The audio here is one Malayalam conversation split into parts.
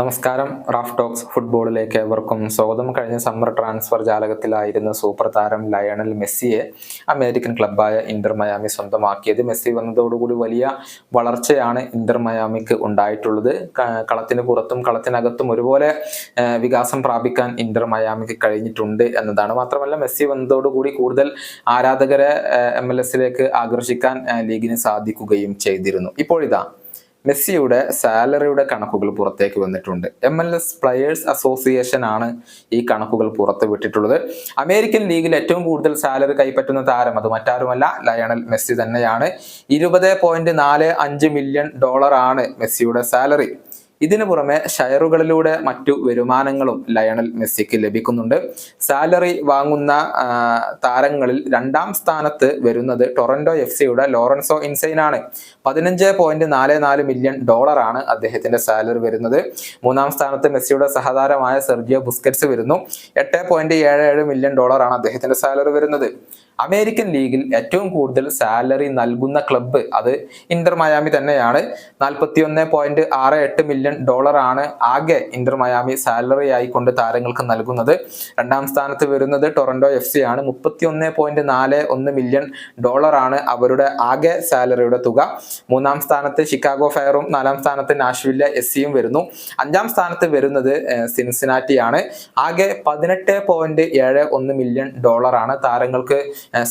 നമസ്കാരം. റാഫ് ടോക്സ് ഫുട്ബോളിലേക്ക് ഏവർക്കും സ്വാഗതം. കഴിഞ്ഞ സമ്മർ ട്രാൻസ്ഫർ ജാലകത്തിലായിരുന്ന സൂപ്പർ താരം ലയണൽ മെസ്സിയെ അമേരിക്കൻ ക്ലബ്ബായ ഇന്റർ മയാമി സ്വന്തമാക്കിയത്. മെസ്സി വന്നതോടുകൂടി വലിയ വളർച്ചയാണ് ഇന്റർ മയാമിക്ക് ഉണ്ടായിട്ടുള്ളത്. കളത്തിന് പുറത്തും കളത്തിനകത്തും ഒരുപോലെ വികാസം പ്രാപിക്കാൻ ഇന്റർ മയാമിക്ക് കഴിഞ്ഞിട്ടുണ്ട് എന്നതാണ്. മാത്രമല്ല മെസ്സി വന്നതോടുകൂടി കൂടുതൽ ആരാധകരെ എം എൽ എസിലേക്ക് ആകർഷിക്കാൻ ലീഗിന് സാധിക്കുകയും ചെയ്തിരുന്നു. ഇപ്പോഴിതാ മെസ്സിയുടെ സാലറിയുടെ കണക്കുകൾ പുറത്തേക്ക് വന്നിട്ടുണ്ട്. M L S players association ആണ് ഈ കണക്കുകൾ പുറത്തുവിട്ടിട്ടുള്ളത് അമേരിക്കൻ ലീഗിൽ ഏറ്റവും കൂടുതൽ സാലറി കൈപ്പറ്റുന്ന താരം അത് മറ്റാരുമല്ല ലയണൽ മെസ്സി തന്നെയാണ്. ഇരുപത് മില്യൺ ഡോളർ ആണ് മെസ്സിയുടെ സാലറി. ഇതിനു പുറമെ ഷെയറുകളിലൂടെ മറ്റു വരുമാനങ്ങളും ലയണൽ മെസ്സിക്ക് ലഭിക്കുന്നുണ്ട്. സാലറി വാങ്ങുന്ന താരങ്ങളിൽ രണ്ടാം സ്ഥാനത്ത് വരുന്നത് ടൊറന്റോ എഫ് സിയുടെ ലോറൻസോ ഇൻസൈൻ ആണ് പതിനഞ്ച് പോയിന്റ് നാല് നാല് മില്യൺ ഡോളറാണ് അദ്ദേഹത്തിന്റെ സാലറി വരുന്നത്. മൂന്നാം സ്ഥാനത്ത് മെസ്സിയുടെ സഹതാരമായ സെർജിയോ ബുസ്കറ്റ്സ് വരുന്നു. എട്ട് പോയിന്റ് ഏഴ് ഏഴ് മില്യൺ ഡോളറാണ് അദ്ദേഹത്തിന്റെ സാലറി വരുന്നത്. അമേരിക്കൻ ലീഗിൽ ഏറ്റവും കൂടുതൽ സാലറി നൽകുന്ന ക്ലബ്ബ് അത് ഇന്റർ മയാമി തന്നെയാണ്. നാൽപ്പത്തി ഒന്ന് പോയിന്റ് ആറ് എട്ട് മില്യൺ ഡോളർ ആണ് ആകെ ഇന്റർ മയാമി സാലറി ആയിക്കൊണ്ട് താരങ്ങൾക്ക് നൽകുന്നത്. രണ്ടാം സ്ഥാനത്ത് വരുന്നത് ടൊറന്റോ എഫ് സി ആണ്. മുപ്പത്തി ഒന്ന് പോയിന്റ് നാല് ഒന്ന് മില്യൺ ഡോളർ ആണ് അവരുടെ ആകെ സാലറിയുടെ തുക. മൂന്നാം സ്ഥാനത്ത് ഷിക്കാഗോ ഫയറും നാലാം സ്ഥാനത്ത് നാഷ്വില്ല എസ് സിയും വരുന്നു. അഞ്ചാം സ്ഥാനത്ത് വരുന്നത് സിൻസിനാറ്റിയാണ്. ആകെ പതിനെട്ട് പോയിന്റ് ഏഴ് ഒന്ന് മില്യൺ ഡോളർ ആണ് താരങ്ങൾക്ക്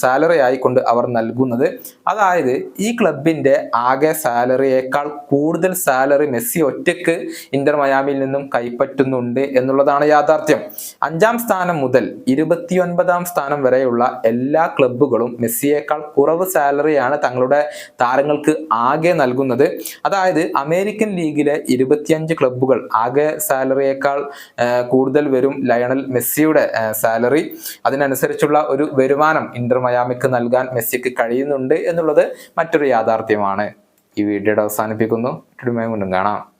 സാലറി ആയിക്കൊണ്ട് അവർ നൽകുന്നത്. അതായത് ഈ ക്ലബിന്റെ ആകെ സാലറിയേക്കാൾ കൂടുതൽ സാലറി മെസ്സി ഒറ്റയ്ക്ക് ഇന്റർ മയാമിയിൽ നിന്നും കൈപ്പറ്റുന്നുണ്ട് എന്നുള്ളതാണ് യാഥാർത്ഥ്യം. അഞ്ചാം സ്ഥാനം മുതൽ ഇരുപത്തിയൊൻപതാം സ്ഥാനം വരെയുള്ള എല്ലാ ക്ലബ്ബുകളും മെസ്സിയേക്കാൾ കുറവ് സാലറിയാണ് തങ്ങളുടെ താരങ്ങൾക്ക് ആകെ നൽകുന്നത്. അതായത് അമേരിക്കൻ ലീഗിലെ ഇരുപത്തിയഞ്ച് ക്ലബ്ബുകൾ ആകെ സാലറിയേക്കാൾ കൂടുതൽ വരും ലയണൽ മെസ്സിയുടെ സാലറി അതിനനുസരിച്ചുള്ള ഒരു വരുമാനം ഇന്റർ മയാമിക്ക് നൽകാൻ മെസ്സിക്ക് കഴിയുന്നുണ്ട് എന്നുള്ളത് മറ്റൊരു യാഥാർത്ഥ്യമാണ്. ഈ വീഡിയോയുടെ അവസാനിപ്പിക്കുന്നു. വീണ്ടും കാണാം.